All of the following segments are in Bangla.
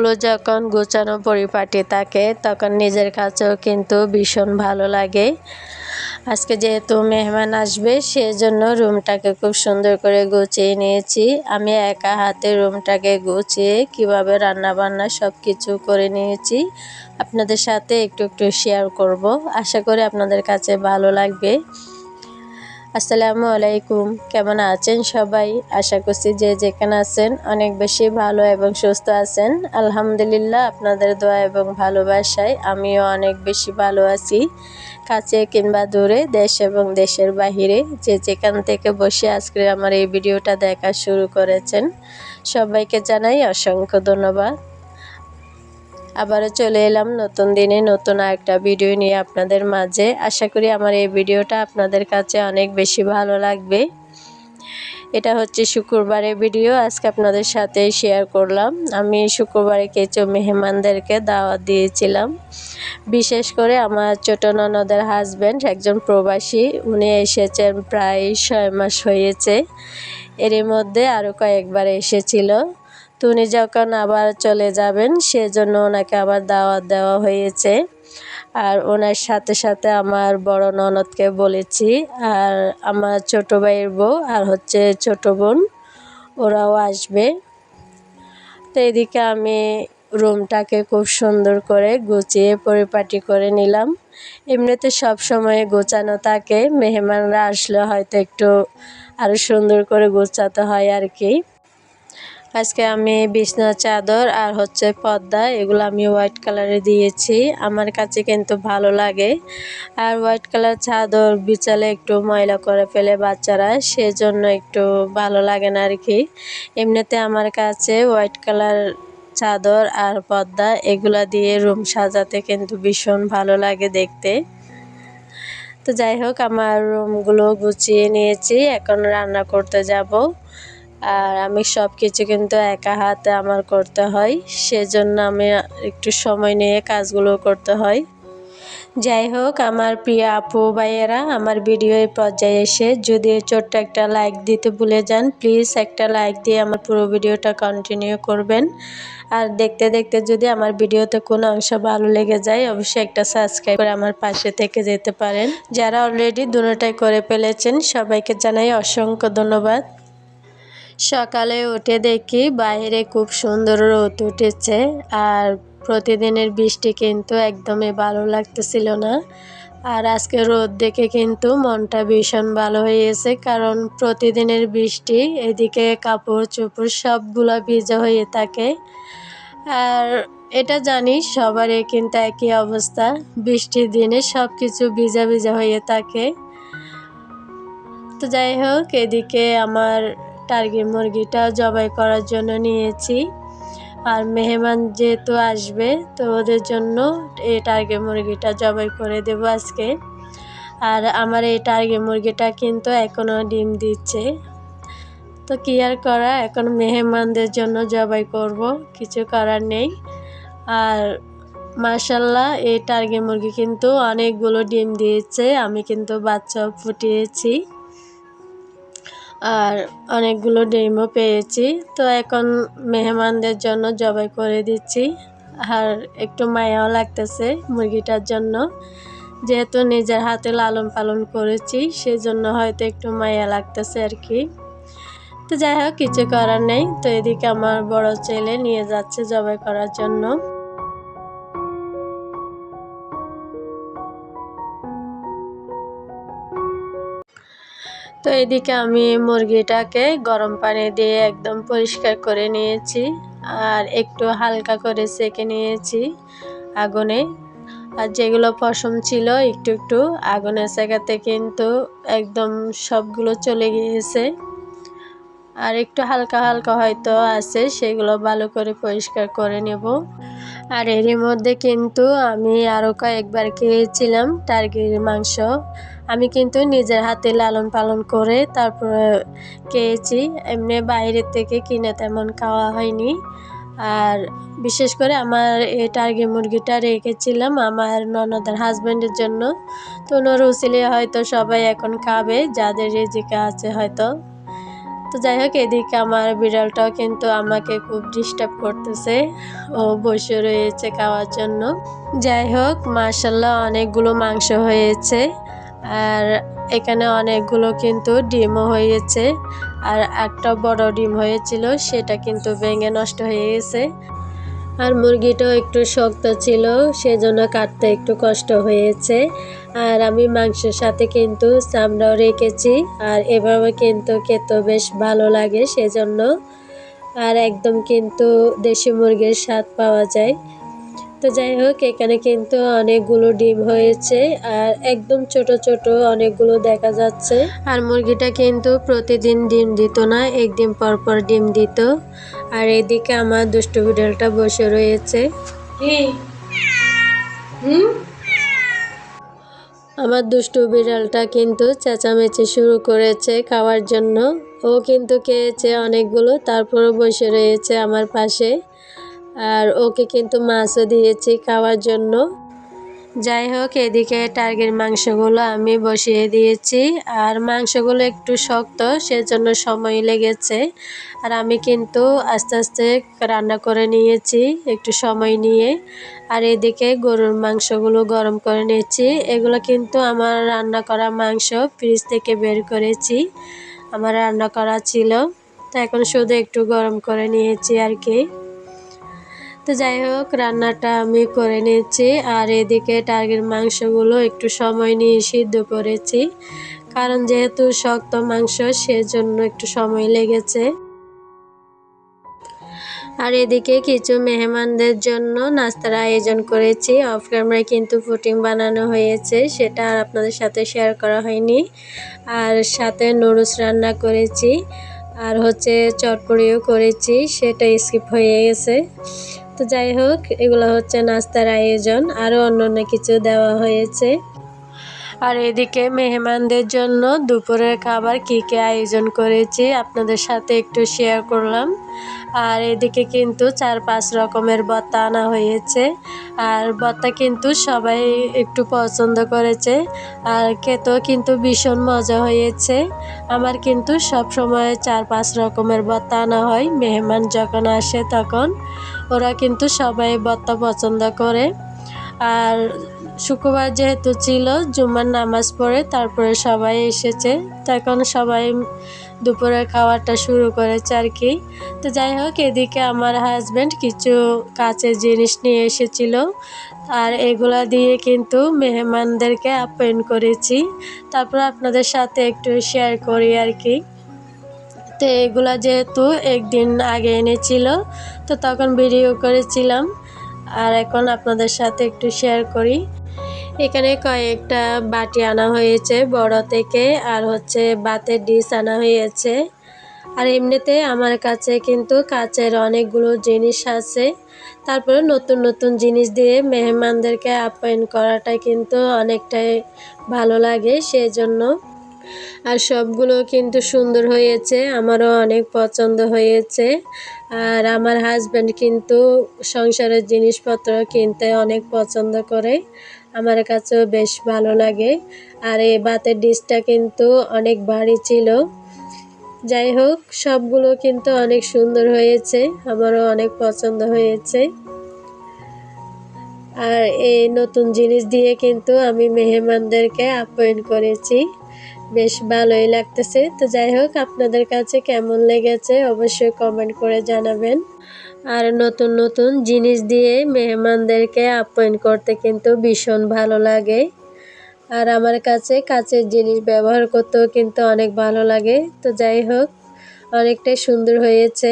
রুমগুলো যখন গোছানো পরিপাটি থাকে, তখন নিজের কাছেও কিন্তু ভীষণ ভালো লাগে। আজকে যেহেতু মেহমান আসবে, সেজন্য রুমটাকে খুব সুন্দর করে গুছিয়ে নিয়েছি। আমি একা হাতে রুমটাকে গুছিয়ে কীভাবে রান্না বান্না সব কিছু করে নিয়েছি, আপনাদের সাথে একটু একটু শেয়ার করব। আশা করি আপনাদের কাছে ভালো লাগবে। আসসালামু আলাইকুম। কেমন আছেন সবাই? আশা করছি যে যেখানে আছেন অনেক বেশি ভালো এবং সুস্থ আছেন। আলহামদুলিল্লাহ, আপনাদের দোয়া এবং ভালোবাসায় আমিও অনেক বেশি ভালো আছি। কাছে কিংবা দূরে, দেশ এবং দেশের বাহিরে যে যেখান থেকে বসে আজকে আমার এই ভিডিওটা দেখা শুরু করেছেন, সবাইকে জানাই অসংখ্য ধন্যবাদ। আবারও চলে এলাম নতুন দিনে নতুন আরেকটা ভিডিও নিয়ে আপনাদের মাঝে। আশা করি আমার এই ভিডিওটা আপনাদের কাছে অনেক বেশি ভালো লাগবে। এটা হচ্ছে শুক্রবারের ভিডিও, আজকে আপনাদের সাথে শেয়ার করলাম। আমি শুক্রবারে কিছু মেহমানদেরকে দাওয়াত দিয়েছিলাম। বিশেষ করে আমার ছোট ননদের হাজব্যান্ড একজন প্রবাসী, উনি এসেছেন প্রায় ছয় মাস হয়েছে। এরই মধ্যে আরও কয়েকবার এসেছিল। তো উনি যখন আবার চলে যাবেন, সেজন্য ওনাকে আবার দাওয়াত দেওয়া হয়েছে। আর ওনার সাথে সাথে আমার বড় ননদকে বলেছি, আর আমার ছোট ভাইয়ের বউ আর হচ্ছে ছোট বোন, ওরাও আসবে। তো এদিকে আমি রুমটাকে খুব সুন্দর করে গুছিয়ে পরিপাটি করে নিলাম। এমনিতে সব সময় গোছানো থাকে, মেহমানরা আসলে হয়তো একটু আরও সুন্দর করে গোছাতে হয় আর কি। আজকে আমি বিছনা, চাদর আর হচ্ছে পর্দা, এগুলো আমি হোয়াইট কালারে দিয়েছি। আমার কাছে কিন্তু ভালো লাগে। আর হোয়াইট কালার চাদর বিছালে একটু ময়লা করে ফেলে বাচ্চারা, সেজন্য একটু ভালো লাগে না আর কি এমনিতে আমার কাছে হোয়াইট কালার চাদর আর পর্দা, এগুলা দিয়ে রুম সাজাতে কিন্তু ভীষণ ভালো লাগে দেখতে। তো যাই হোক, আমার রুমগুলো গুছিয়ে নিয়েছি। এখন রান্না করতে যাব। আর আমি সব কিছু কিন্তু একা হাতে আমার করতে হয়, সেজন্য আমি একটু সময় নিয়ে কাজগুলো করতে হয়। যাই হোক, আমার প্রিয় আপু ভাইয়েরা, আমার ভিডিও এই পর্যায়ে এসে, যদি ছোট্ট একটা লাইক দিতে ভুলে যান প্লিজ একটা লাইক দিয়ে আমার পুরো ভিডিওটা কন্টিনিউ করবেন। আর দেখতে দেখতে যদি আমার ভিডিওতে কোনো অংশ ভালো লেগে যায়, অবশ্যই একটা সাবস্ক্রাইব করে আমার পাশে থেকে যেতে পারেন। যারা অলরেডি দুটোটাই করে ফেলেছেন, সবাইকে জানাই অসংখ্য ধন্যবাদ। সকালে উঠে দেখি বাইরে খুব সুন্দর রোদ উঠেছে আর প্রতিদিনের বৃষ্টি কিন্তু একদমই ভালো লাগতেছিল না। আর আজকে রোদ দেখে কিন্তু মনটা ভীষণ ভালো হয়েছে কারণ প্রতিদিনের বৃষ্টি, এদিকে কাপড় চোপড় সবগুলো ভিজা হয়ে থাকে। আর এটা জানি সবারই কিন্তু একই অবস্থা, বৃষ্টির দিনে সব কিছু ভিজা ভিজা হয়ে থাকে। তো যাই হোক, এদিকে আমার টার্গি মুরগিটা জবাই করার জন্য নিয়েছি। আর মেহমান যেহেতু আসবে, তো ওদের জন্য এই টার্গি মুরগিটা জবাই করে দেব আজকে। আর আমার এই টার্গি মুরগিটা কিন্তু এখনও ডিম দিচ্ছে। তো কি আর করা, এখন মেহমানদের জন্য জবাই করব, কিছু করার নেই। আর মার্শাল্লাহ এই টার্গি মুরগি কিন্তু অনেকগুলো ডিম দিয়েছে, আমি কিন্তু বাচ্চাও ফুটিয়েছি। আর অনেকগুলো ডিমও পেয়েছি। তো এখন মেহমানদের জন্য জবাই করে দিচ্ছি। আর একটু মায়াও লাগতেছে মুরগিটার জন্য। যেহেতু নিজের হাতে লালন পালন করেছি, সেজন্য হয়তো একটু মায়া লাগতেছে আর কি। তো যাই হোক, কিছু করার নেই। তো এদিকে আমার বড় ছেলে নিয়ে যাচ্ছে জবাই করার জন্য। তো এদিকে আমি মুরগিটাকে গরম পানি দিয়ে একদম পরিষ্কার করে নিয়েছি আর একটু হালকা করে সেকে নিয়েছি আগুনে। আর যেগুলো পশম ছিল একটু একটু আগুনে সেকাতে কিন্তু একদম সবগুলো চলে গিয়েছে। আর একটু হালকা হালকা হয়তো আছে, সেগুলো ভালো করে পরিষ্কার করে নেব। আর এরই মধ্যে কিন্তু আমি আরও কয়েকবার খেয়েছিলাম টার্গির মাংস। আমি কিন্তু নিজের হাতে লালন পালন করে তারপরে খেয়েছি। এমনি বাইরের থেকে কিনে তেমন খাওয়া হয়নি। আর বিশেষ করে আমার এই টার্গি মুরগিটা রেখেছিলাম আমার ননদের হাজব্যান্ডের জন্য। তো ওনার উসিলে হয়তো সবাই এখন খাবে, যাদের রেজিকা আছে হয়তো। তো যাই হোক, এদিকে আমার বিড়ালটাও কিন্তু আমাকে খুব ডিস্টার্ব করতেছে। ও বসে রয়েছে খাওয়ার জন্য। যাই হোক মার্শাল্লাহ অনেকগুলো মাংস হয়েছে। আর এখানে অনেকগুলো কিন্তু ডিমও হয়েছে, আর একটা বড় ডিম হয়েছিল, সেটা কিন্তু ভেঙে নষ্ট হয়ে গেছে। আর মুরগিটাও একটু শক্ত ছিল, সেজন্য কাটতে একটু কষ্ট হয়েছে। আর আমি মাংসের সাথে কিন্তু চামড়াও রেখেছি, আর এভাবে কিন্তু খেতে বেশ ভালো লাগে সেজন্য। আর একদম কিন্তু দেশি মুরগির স্বাদ পাওয়া যায়। তো যাই হোক, এখানে কিন্তু অনেকগুলো ডিম হয়েছে আর একদম ছোট ছোট অনেকগুলো দেখা যাচ্ছে। আর মুরগিটা কিন্তু প্রতিদিন ডিম দিত না, একদিন পর পর ডিম দিত। আর এদিকে আমার দুষ্টু বিড়ালটা বসে রয়েছে। আমার দুষ্টু বিড়ালটা কিন্তু চেঁচামেচি শুরু করেছে খাওয়ার জন্য। ও কিন্তু খেয়েছে অনেকগুলো, তারপরও বসে রয়েছে আমার পাশে। আর ওকে কিন্তু মাছও দিয়েছি খাওয়ার জন্য। যাই হোক, এদিকে টার্গের মাংসগুলো আমি বসিয়ে দিয়েছি। আর মাংসগুলো একটু শক্ত, সেজন্য সময় লেগেছে। আর আমি কিন্তু আস্তে আস্তে রান্না করে নিয়েছি, একটু সময় নিয়ে। আর এদিকে গরুর মাংসগুলো গরম করে নিয়েছি। এগুলো কিন্তু আমার রান্না করা মাংস ফ্রিজ থেকে বের করেছি, আমার রান্না করা ছিল। তো এখন শুধু একটু গরম করে নিয়েছি আর কি। তো যাই হোক, রান্নাটা আমি করে নিয়েছি। আর এদিকে টার্গের মাংসগুলো একটু সময় নিয়ে সিদ্ধ করেছি। কারণ যেহেতু শক্ত মাংস, সেজন্য একটু সময় লেগেছে। আর এদিকে কিছু মেহমানদের জন্য নাস্তার আয়োজন করেছি। অফ ক্যামেরায় কিন্তু ফুটিং বানানো হয়েছে, সেটা আর আপনাদের সাথে শেয়ার করা হয়নি। আর সাথে নুডলস রান্না করেছি। আর হচ্ছে চটপড়িও করেছি, সেটা স্কিপ হয়ে গেছে। তো যাই হোক এগুলো হচ্ছে নাস্তার আয়োজন। আরও অন্য অন্য কিছু দেওয়া হয়েছে। আর এদিকে মেহমানদের জন্য দুপুরের খাবার কী কী আয়োজন করেছি আপনাদের সাথে একটু শেয়ার করলাম। আর এদিকে কিন্তু চার পাঁচ রকমের বত্তা আনা হয়েছে। আর বত্তা কিন্তু সবাই একটু পছন্দ করেছে। আর খেতেও কিন্তু ভীষণ মজা হয়েছে। আমার কিন্তু সব সময় চার পাঁচ রকমের বত্তা আনা হয়। মেহমান যখন আসে তখন ওরা কিন্তু সবাই বত্তা পছন্দ করে। আর শুক্রবার যেহেতু ছিল, জুম্মার নামাজ পড়ে তারপরে সবাই এসেছে। তখন সবাই দুপুরের খাওয়াটা শুরু করেছে আর কি। তো যাই হোক, এদিকে আমার হাজব্যান্ড কিছু কাছের জিনিস নিয়ে এসেছিল। আর এগুলা দিয়ে কিন্তু মেহমানদেরকে আপ্যায়ন করেছি। তারপর আপনাদের সাথে একটু শেয়ার করি আর কি। তো এগুলা যেহেতু একদিন আগে এনেছিল, তো তখন ভিডিও করেছিলাম। আর এখন আপনাদের সাথে একটু শেয়ার করি। এখানে কয়েকটা বাটি আনা হয়েছে বড় থেকে, আর হচ্ছে বাতের ডিশ আনা হয়েছে। আর এমনিতে আমার কাছে কিন্তু কাচের অনেকগুলো জিনিস আছে। তারপরে নতুন নতুন জিনিস দিয়ে মেহমানদেরকে আপ্যায়ন করাটা কিন্তু অনেকটাই ভালো লাগে সেজন্য। আর সবগুলো কিন্তু সুন্দর হয়েছে, আমারও অনেক পছন্দ হয়েছে। আর আমার হাজব্যান্ড কিন্তু সংসারের জিনিসপত্র কিনতে অনেক পছন্দ করে। আমার কাছেও বেশ ভালো লাগে। আর এই বাতের ডিশটা কিন্তু অনেক ভারী ছিল। যাই হোক, সবগুলো কিন্তু অনেক সুন্দর হয়েছে। আমারও অনেক পছন্দ হয়েছে। আর এই নতুন জিনিস দিয়ে কিন্তু আমি মেহমানদেরকে আপ্যায়ন করেছি। বেশ ভালোই লাগতেছে। তো যাই হোক, আপনাদের কাছে কেমন লেগেছে অবশ্যই কমেন্ট করে জানাবেন। আর নতুন নতুন জিনিস দিয়ে মেহমানদেরকে আপ্যায়ন করতে কিন্তু ভীষণ ভালো লাগে। আর আমার কাছে কাছের জিনিস ব্যবহার করতেও কিন্তু অনেক ভালো লাগে। তো যাই হোক, অনেকটাই সুন্দর হয়েছে।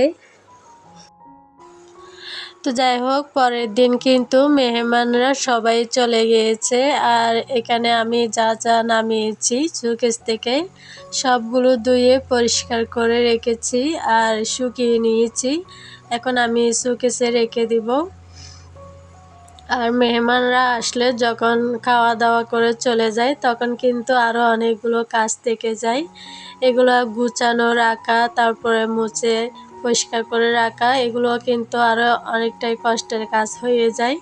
তো যাই হোক, পরের দিন কিন্তু মেহমানরা সবাই চলে গিয়েছে। আর এখানে আমি যা যা নামিয়েছি সুকেস থেকে সবগুলো ধুয়ে পরিষ্কার করে রেখেছি আর শুকিয়ে নিয়েছি। এখন আমি সুকেসে রেখে দিব। আর মেহমানরা আসলে যখন খাওয়া দাওয়া করে চলে যায়, তখন কিন্তু আরও অনেকগুলো কাজ থেকে যায়। এগুলো গুছানো রাখা তারপরে মুছে পরিষ্কার করে রাখা, এগুলো কিন্তু আরও অনেকটাই কষ্টের কাজ হয়ে যায়।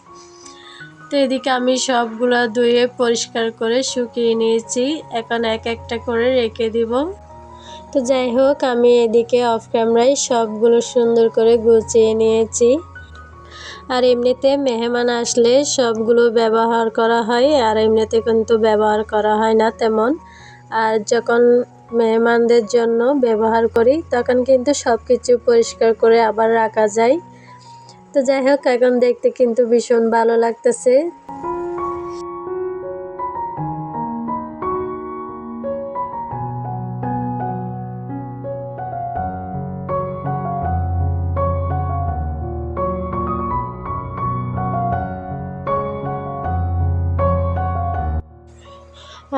তো এদিকে আমি সবগুলো ধুয়ে পরিষ্কার করে শুকিয়ে নিয়েছি। এখন এক একটা করে রেখে দিব। তো যাই হোক, আমি এদিকে অফ ক্যামেরায় সবগুলো সুন্দর করে গুছিয়ে নিয়েছি। আর এমনিতে মেহমান আসলে সবগুলো ব্যবহার করা হয়, আর এমনিতে কিন্তু ব্যবহার করা হয় না তেমন। আর যখন মেহমানদের জন্য ব্যবহার করি, তখন কিন্তু সব কিছু পরিষ্কার করে আবার রাখা যায়। তো যাই হোক, এখন দেখতে কিন্তু ভীষণ ভালো লাগতেছে।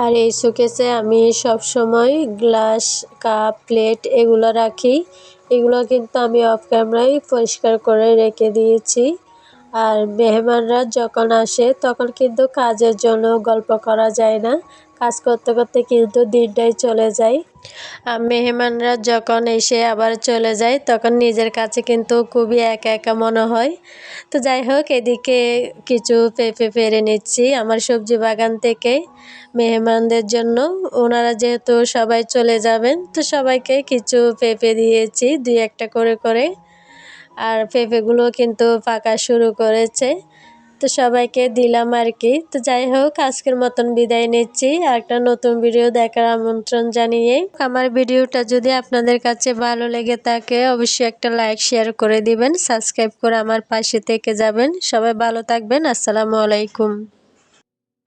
আর এই শোকেসে আমি সব সময় গ্লাস কাপ প্লেট এগুলো রাখি। এগুলো কিন্তু আমি অফ ক্যামেরায় পরিষ্কার করে রেখে দিয়েছি। আর মেহমানরা যখন আসে, তখন কিন্তু কাজের জন্য গল্প করা যায় না। কাজ করতে করতে কিন্তু দিনটাই চলে যায়। মেহমানরা যখন এসে আবার চলে যায়, তখন নিজের কাছে কিন্তু খুবই একা একা মনে হয়। তো যাই হোক, এদিকে কিছু পেঁপে পেরে নিচ্ছি আমার সবজি বাগান থেকে মেহমানদের জন্য। ওনারা যেহেতু সবাই চলে যাবেন, তো সবাইকে কিছু পেঁপে দিয়েছি দুই একটা করে করে। আর পেঁপেগুলো কিন্তু পাকা শুরু করেছে। তো সবাইকে দিলাম আর কি। তো যাই হোক, আজকের মতন বিদায় নিচ্ছি। একটা নতুন ভিডিও দেখার আমন্ত্রণ জানিয়ে। আমার ভিডিওটা যদি আপনাদের কাছে ভালো লেগে থাকে, অবশ্যই একটা লাইক, শেয়ার করে দিবেন। সাবস্ক্রাইব করে আমার পাশে থেকে যাবেন। সবাই ভালো থাকবেন। আসসালামু আলাইকুম।